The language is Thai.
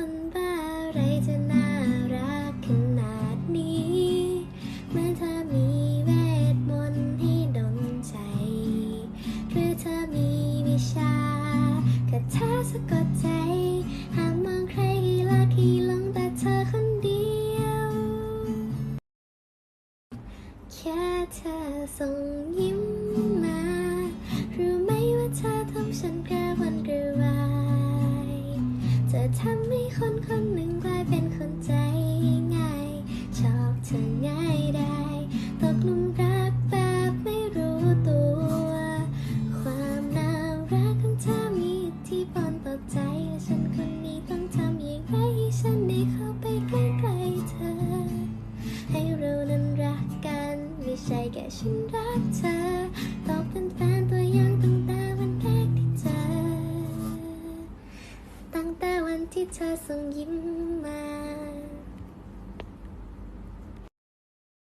คนบ้าอะไรจะน่ารักขนาดนี้ เมื่อเธอมีเวทมนต์ให้ดลใจ หรือเธอมีวิชาคาถาสะกดใจ ห้ามมองใครให้รักให้หลงแต่เธอคนเดียว แค่เธอส่งยิ้มมา รู้ไหมว่าเธอทำฉันกระวนกระ จะทำให้คนคนหนึ่งกลายเป็นคนใจง่ายชอบเธอง่ายได้ ตกลุมรักแบบไม่รู้ตัว ความน่ารักของเธอมีทธิพลต่อใจและฉันคนนี้ต้องทำอย่างไรให้ฉันได้เข้าไปใกล้ๆเธอ ให้เรานั้นรักกัน ไม่ใช่แค่ฉันรักเธอันที่เธอส่งยิ้มมา